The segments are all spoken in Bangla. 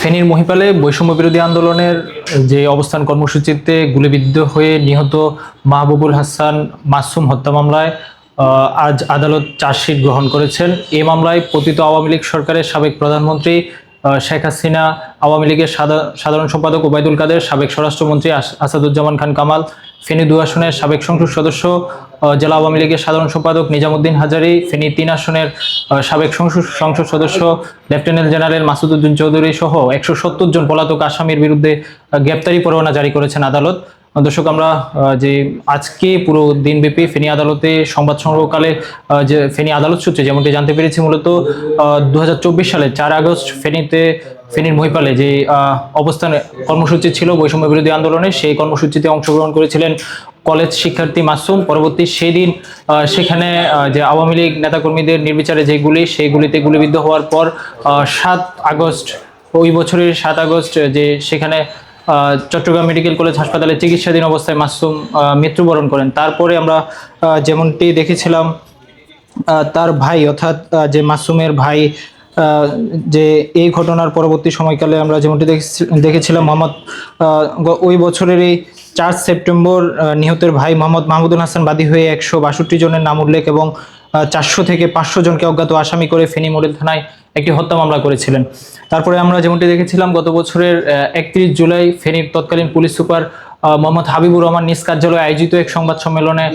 ফেনীর মহিপালে বৈষম্য বিরোধী আন্দোলনের যে অবস্থান কর্মসূচিতে গুলিবিদ্ধ হয়ে নিহত মাহবুবুল হাসান মাসুম হত্যা মামলায় আজ আদালত চার্জশিট গ্রহণ করেছেন। এ মামলায় পতিত আওয়ামী লীগ সরকারের সাবেক প্রধানমন্ত্রী শেখ হাসিনা, আওয়ামী লীগের সাধারণ সম্পাদক ওবায়দুল কাদের, সাবেক স্বরাষ্ট্রমন্ত্রী আসাদুজ্জামান খান কামাল, ফেনী দুই আসনের সাবেক সংসদ সদস্য জেলা আওয়ামী লীগের সাধারণ সম্পাদক নিজামুদ্দিন হাজারি, ফেনী তিন আসনের সাবেক সংসদ সংসদ সদস্য, লেফটেন্যান্ট জেনারেল মাসুদুদ্দিন চৌধুরী সহ একশো সত্তর জন পলাতক আসামির বিরুদ্ধে গ্রেপ্তারি পরোয়ানা জারি করেছেন আদালত। দর্শক, আমরা যে আজকে পুরো দিনব্যাপী ফেনী আদালতে সংবাদ সংগ্রহকালে যে ফেনী আদালত সূত্রে যেমনটি জানতে পেরেছি, মূলত দুহাজার চব্বিশ সালে চার আগস্ট ফেনীতে, ফেনীর মহিপালে যে অবস্থান, কর্মসূচি ছিল বৈষম্য বিরোধী আন্দোলনে, সেই কর্মসূচিতে অংশগ্রহণ করেছিলেন কলেজ শিক্ষার্থী মাসুম। পরবর্তী সেই দিন সেখানে যে আওয়ামী লীগ নেতাকর্মীদের নির্বিচারে যে গুলি, সেই গুলিতে গুলিবিদ্ধ হওয়ার পর সাত আগস্ট, ওই বছরের সাত আগস্ট, যে সেখানে চট্টগ্রাম মেডিকেল কলেজ হাসপাতালে চিকিৎসাধীন অবস্থায় মাসুম মৃত্যুবরণ করেন। তারপরে আমরা যেমনটি দেখেছিলাম তার ভাই অর্থাৎ যে মাসুমের ভাই যে এই ঘটনার পরবর্তী সময়কালে আমরা যেমনটি দেখেছি- দেখেছিলাম, মোহাম্মদ ওই বছরের এই চার সেপ্টেম্বর নিহতের ভাই মোহাম্মদ মাহমুদুল হাসান বাদী হয়ে একশো বাষট্টি জনের নাম উল্লেখ এবং চারশো থেকে পাঁচশো জনকে অজ্ঞাত আসামি করে ফেনী মডেল থানায় একটি হত্যা মামলা করেছিলেন। তারপরে আমরা যেমনটি দেখেছিলাম, গত বছরের একত্রিশ জুলাই ফেনীর তৎকালীন পুলিশ সুপার মোহাম্মদ হাবিবুর রহমান নিজ কার্যালয়ে আয়োজিত এক সংবাদ সম্মেলনে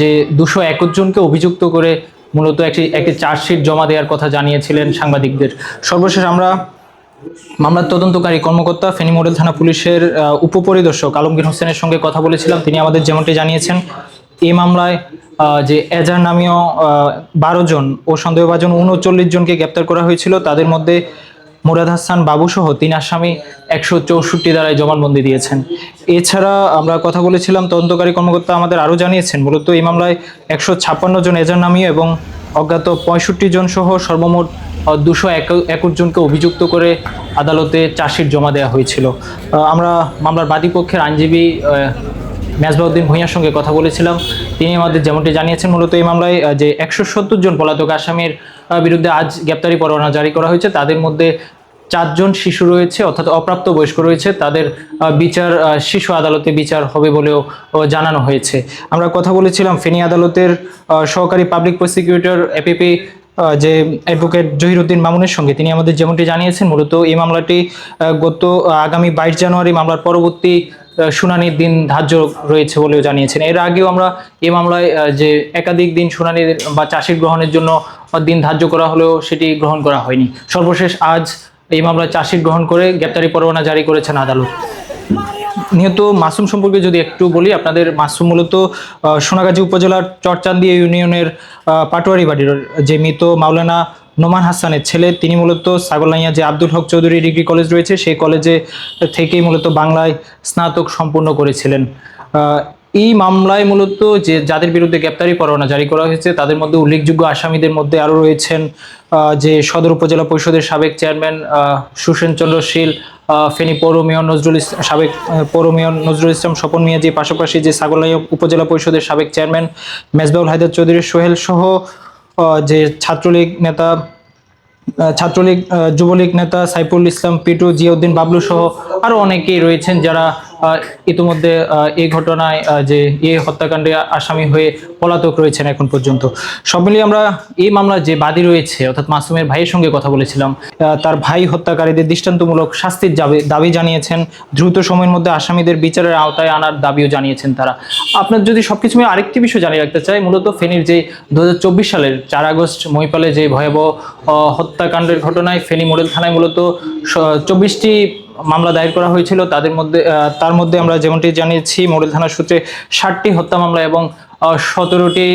যে দুশো একুশ জনকে অভিযুক্ত করে মূলত একটি একটি চার্জশিট জমা দেওয়ার কথা জানিয়েছিলেন সাংবাদিকদের। সর্বশেষ আমরা মামলার তদন্তকারী কর্মকর্তা ফেনী মডেল থানা পুলিশের উপপরিদর্শক আলমগীর হোসেনের সঙ্গে কথা বলেছিলাম। তিনি আমাদের যেমনটি জানিয়েছেন এই মামলায় যে এজার নামীয় বারো জন ও সন্দেহভাজন উনচল্লিশ জনকে গ্রেপ্তার করা হয়েছিল, তাদের মধ্যে মুরাদ হাসান বাবু সহ তিন আসামি একশো চৌষট্টি দ্বারায় জবানবন্দি দিয়েছেন। এছাড়া আমরা কথা বলেছিলাম, তদন্তকারী কর্মকর্তা আমাদের আরও জানিয়েছেন, মূলত এই মামলায় একশো ছাপ্পান্ন জন এজার নামীয় এবং অজ্ঞাত পঁয়ষট্টি জন সহ সর্বমোট দুশো একুশ জনকে অভিযুক্ত করে আদালতে চাষির জমা দেওয়া হয়েছিল। আমরা মামলার বাদীপক্ষের আইনজীবী মেজবাউদ্দিন ভূঁইয়ার সঙ্গে কথা বলেছিলাম। তিনি আমাদের যেমনটি জানিয়েছেন, মূলত এই মামলায় যে একশো সত্তর জন পলাতক আসামির বিরুদ্ধে আজ গ্রেপ্তারি পরোয়ানা জারি করা হয়েছে। তাদের মধ্যে চারজন শিশু রয়েছে, অর্থাৎ অপ্রাপ্ত বয়স্ক রয়েছে। তাদের বিচার শিশু আদালতে বিচার হবে বলেও জানানো হয়েছে। আমরা কথা বলেছিলাম ফেনী আদালতের সহকারী পাবলিক প্রসিকিউটর এপিপি যে অ্যাডভোকেট জহিরুদ্দিন মামুনের সঙ্গে। তিনি আমাদের যেমনটি জানিয়েছেন, মূলত এই মামলাটি গত, আগামী বাইশ জানুয়ারি মামলার পরবর্তী শুনানির দিন ধার্য রয়েছে বলেও জানিয়েছেন। এর আগেও আমরা এ মামলায় যে একাধিক দিন শুনানির বা চাষির গ্রহণের জন্য দিন ধার্য করা হলেও সেটি গ্রহণ করা হয়নি। সর্বশেষ আজ এই মামলায় চাষির গ্রহণ করে গ্রেপ্তারি পরোয়ানা জারি করেছেন আদালত। নিহত মাসুম সম্পর্কে যদি একটু বলি, আপনাদের মাসুম মূলত সোনাগাজী উপজেলার চরচান্দি ইউনিয়নের পাটোয়ারি বাড়ির যে মৃত মাওলানা নোমান হাসানের ছেলে। তিনি মূলত সাগরলাইয়া যে আব্দুল হক চৌধুরী ডিগ্রি কলেজ রয়েছে, সেই কলেজে থেকেই মূলত বাংলায় স্নাতক সম্পূর্ণ করেছিলেন। এই মামলায় মূলত যে যাদের বিরুদ্ধে গ্রেপ্তারি পরোয়ানা জারি করা হয়েছে, তাদের মধ্যে উল্লেখযোগ্য আসামিদের মধ্যে আরও রয়েছেন যে সদর উপজেলা পরিষদের সাবেক চেয়ারম্যান সুসেন চন্দ্র শীল ফেনী পৌর মেয়র নজরুল ইসলাম সাবেক পৌর মেয়র নজরুল ইসলাম, স্বপন মিয়াজি পাশাপাশি যে সাগরলাইয়া উপজেলা পরিষদের সাবেক চেয়ারম্যান, মেজবাউল হায়দার চৌধুরী সোহেল সহ যে ছাত্রলীগ নেতা ছাত্রলীগ যুবলীগ নেতা সাইফুল ইসলাম পিটু জিয়াউদ্দিন বাবলু সহ আরও অনেকেই রয়েছেন যারা ইতিমধ্যে এই ঘটনায় যে এই হত্যাকাণ্ডে আসামি হয়ে পলাতক রয়েছেন এখন পর্যন্ত। সব মিলিয়ে আমরা এই মামলার যে বাদী রয়েছে, অর্থাৎ মাসুমের ভাইয়ের সঙ্গে কথা বলেছিলাম তার ভাই হত্যাকারীদের দৃষ্টান্তমূলক শাস্তির দাবি- জানিয়েছেন। দ্রুত সময়ের মধ্যে আসামিদের বিচারের আওতায় আনার দাবিও জানিয়েছেন তারা। আপনার যদি সবকিছু মিলে আরেকটি বিষয় জানিয়ে রাখতে চাই, মূলত ফেনীর যে দু হাজার চব্বিশ সালের চার আগস্ট মহিপালে যে ভয়াবহ হত্যাকাণ্ডের ঘটনায় ফেনী মডেল থানায় মূলত চব্বিশটি মামলা দায়ের করা হয়েছিল, তাদের মধ্যে তার মধ্যে আমরা যেমনটি জানিয়েছি, মডেল থানার সূত্রে ষাটটি হত্যা মামলা এবং সতেরোটি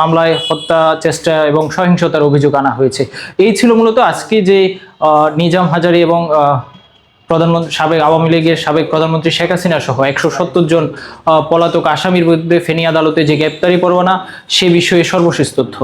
মামলায় হত্যা চেষ্টা এবং সহিংসতার অভিযোগ আনা হয়েছে। এই ছিল মূলত আজকে যে নিজাম হাজারি এবং প্রধানমন্ত্রী, সাবেক আওয়ামী লীগের সাবেক প্রধানমন্ত্রী শেখ হাসিনা সহ একশো সত্তর জন পলাতক আসামির বিরুদ্ধে ফেনী আদালতে যে গ্রেপ্তারি পরোয়ানা, সে বিষয়ে সর্বশেষ তথ্য।